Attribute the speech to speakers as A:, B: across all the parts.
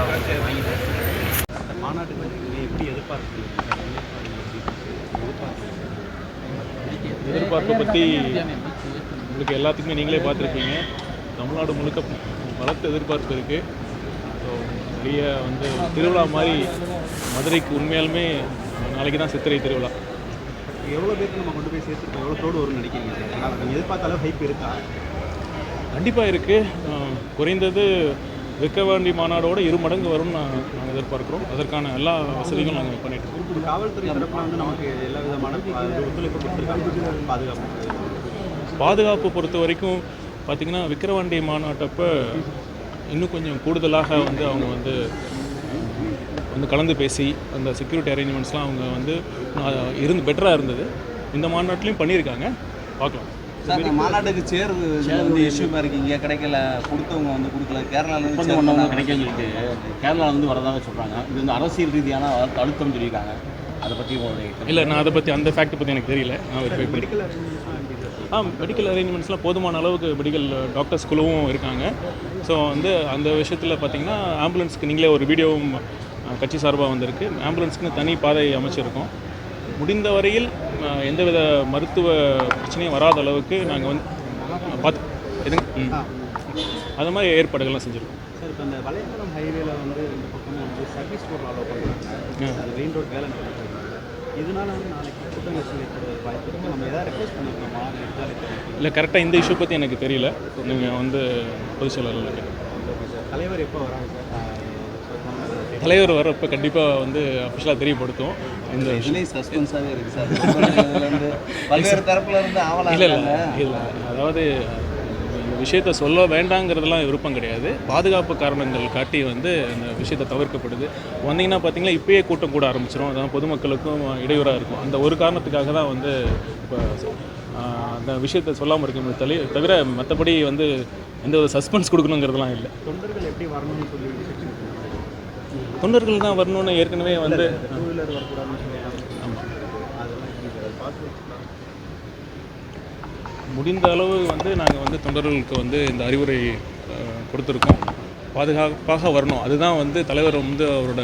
A: அவங்க வாங்கிட்டேன்
B: அந்த மாநாட்டுக்கு வந்து நீங்க எப்படி எதிர்பார்க்குறீங்க
C: எதிர்பார்ப்பை பற்றி உங்களுக்கு எல்லாத்துக்குமே நீங்களே பார்த்துருப்பீங்க. தமிழ்நாடு முழுக்க பலத்த எதிர்பார்ப்பு இருக்குது ஸோ பெரிய வந்து திருவிழா மாதிரி மதுரைக்கு உண்மையாலுமே நாளைக்கு தான் சித்திரை திருவிழா.
B: எவ்வளோ பேருக்கு நம்ம கொண்டு போய் சேர்த்துருக்கோம் எவ்வளோ க்ரௌடு வரும்னு நினைக்கிறீங்க? சார் நீங்கள் எதிர்பார்த்த அளவு ஹைப் இருக்கா?
C: கண்டிப்பாக இருக்குது குறைந்தது விக்கிரவாண்டி மாநாடோட இரு மடங்கு வரும்னு நாங்கள் எதிர்பார்க்குறோம். அதற்கான எல்லா வசதிகளும் நாங்கள் பண்ணிட்டு இருக்கோம்
B: காவல்துறை தரப்புல வந்து நமக்கு எல்லா விதமான ஒத்துழைப்பு கொடுத்துருக்காங்க. பாதுகாப்பு.
C: பாதுகாப்பு பொறுத்த வரைக்கும் பார்த்திங்கன்னா விக்கிரவாண்டி மாநாட்டப்போ இன்னும் கொஞ்சம் கூடுதலாக வந்து அவங்க வந்து வந்து கலந்து பேசி அந்த செக்யூரிட்டி அரேஞ்ச்மெண்ட்ஸ்லாம் அவங்க வந்து இருந்து பெட்டராக இருந்தது. இந்த மாநாட்டிலையும் பண்ணியிருக்காங்க. பார்க்கலாம்.
D: சார் மாநாட்டுக்கு சேர் வந்து இஷ்யூமாக இருக்கீங்க. கிடைக்கல கொடுத்தவங்க வந்து கொடுக்கல. கேரளாலேருந்து
A: ஒப்பந்தம் ஒன்றும் கிடைக்கலன்னு சொல்லிட்டு கேரளாலேருந்து வரதாக சொல்கிறாங்க இது வந்து அரசியல் ரீதியான அழு- அழுத்தம் சொல்லியிருக்காங்க. அதை பற்றி?
C: இல்லை நான் அதை பற்றி அந்த ஃபேக்ட் பற்றி எனக்கு தெரியல. ஆ மெடிக்கல் அரேஞ்ச்மெண்ட்ஸ்லாம் போதுமான அளவுக்கு மெடிக்கல் டாக்டர்ஸ் குழுவும் இருக்காங்க. ஸோ வந்து அந்த விஷயத்தில் பார்த்தீங்கன்னா ஆம்புலன்ஸ்க்கு நீங்களே ஒரு வீடியோவும் கட்சி சார்பாக வந்திருக்கு. ஆம்புலன்ஸ்க்குன்னு தனி பாதை அமைச்சிருக்கோம். முடிந்த வரையில் எந்தவித மருத்துவ பிரச்சனையும் வராத அளவுக்கு நாங்கள் வந்து பார்த்து எதுங்க. அது மாதிரி ஏற்பாடுகள்லாம் செஞ்சுருக்கோம்.
B: சார் இப்போ இந்த வலைத்தளம் ஹைவேல வந்து இந்த பக்கம் வந்து சர்வீஸ் ரோட் அலோவ் பண்ணுறாங்க அது மெயின் ரோட் வேலை நடக்குது இதனால வந்து நாளைக்கு குற்ற நெரிசல் ஏற்பட வாய்ப்பு இருக்குது நம்ம எதாவது ரெக்வஸ்ட் பண்ணியிருக்கோமா
C: இல்லை கரெக்டாக இந்த இஷ்யூ பற்றி எனக்கு தெரியல. நீங்கள் வந்து பொதுச் செயலாளர்
B: தலைவர் எப்போ வராங்க சார்?
C: தலைவர் வர்றப்ப கண்டிப்பாக வந்து அஃபிஷியலாக தெரியப்படுத்தும் இந்த
D: சஸ்பென்ஸாகவே இருக்குது சார். பல்வேறு தரப்புல இருந்து ஆவலாக
C: இல்லை இல்லை. இல்லை அதாவது இந்த விஷயத்த சொல்ல வேண்டாங்கிறதுலாம் விருப்பம் கிடையாது. பாதுகாப்பு காரணங்கள் காட்டி வந்து அந்த விஷயத்தை தவிர்க்கப்படுது. வந்தீங்கன்னா பார்த்தீங்கன்னா இப்பயே கூட்டம் கூட ஆரம்பிச்சிடும் அதான் பொதுமக்களுக்கும் இடையூறாக இருக்கும். அந்த ஒரு காரணத்துக்காக தான் வந்து இப்போ அந்த விஷயத்தை சொல்லாமல் இருக்க தலை தவிர மற்றபடி வந்து எந்த ஒரு சஸ்பென்ஸ் கொடுக்கணுங்கிறதுலாம் இல்லை.
B: தொண்டர்கள் எப்படி வரணும்னு சொல்லி
C: தொண்டர்கள் தான் வரணும்னு ஏற்கனவே வந்து முடிந்த அளவு வந்து நாங்கள் வந்து தொண்டர்களுக்கு வந்து இந்த அறிவுரை கொடுத்துருக்கோம். பாதுகாப்பாக வரணும். அதுதான் வந்து தலைவர் வந்து அவரோட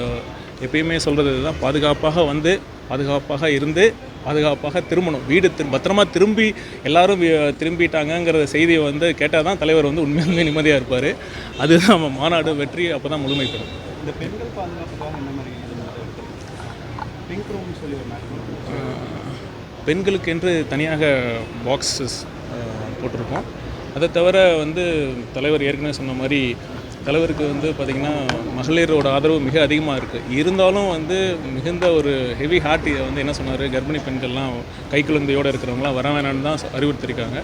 C: எப்பயுமே சொல்கிறது இதுதான். பாதுகாப்பாக வந்து பாதுகாப்பாக இருந்து பாதுகாப்பாக திரும்பணும். வீடு திரு பத்திரமா திரும்பி எல்லாரும் திரும்பிட்டாங்கங்கிற செய்தியை வந்து கேட்டால் தான் தலைவர் வந்து உண்மையிலுமே நிம்மதியாக இருப்பார். அதுதான் நம்ம மாநாடு வெற்றி அப்போ தான் முழுமைப்படும்
B: இந்த பெண்கள் பாதுகாப்புக்காக என்ன மாதிரி பிங்க் ரூம் சொல்லி ஒரு மேக்ஸிமம்
C: பெண்களுக்கு என்று தனியாக பாக்ஸஸ் போட்டிருக்கோம். அதை தவிர வந்து தலைவர் ஏற்கனவே சொன்ன மாதிரி தலைவருக்கு வந்து பார்த்திங்கன்னா மகளிரோட ஆதரவு மிக அதிகமாக இருக்குது இருந்தாலும் வந்து மிகுந்த ஒரு ஹெவி ஹார்ட் வந்து என்ன சொன்னார்? கர்ப்பிணி பெண்கள்லாம் கை குழந்தையோடு இருக்கிறவங்களாம் வர வேணாம்னு தான் அறிவுறுத்திருக்காங்க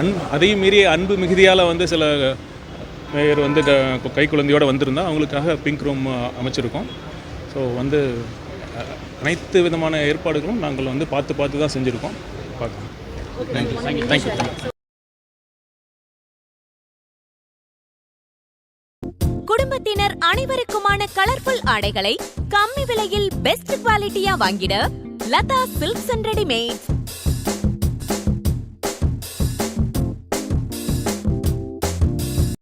C: அன் அதையும் மீறி அன்பு மிகுதியால் வந்து சில மேயர் வந்து க- கை குழந்தையோடு வந்திருந்தா அவங்களுக்காக பிங்க் ரூம் அமைச்சிருக்கோம். ஸோ வந்து அனைத்து விதமான ஏற்பாடுகளும் நாங்கள் வந்து பார்த்து பார்த்து தான் செஞ்சுருக்கோம். பார்க்கலாம். தேங்க்யூ தேங்க்யூ தேங்க்யூ
E: குடும்பத்தினர் அனைவருக்குமான கலர்ஃபுல் ஆடைகளை கம்மி விலையில் பெஸ்ட் குவாலிட்டியா வாங்கிட லதா சில்க்ஸ் அண்ட் ரெடிமேட்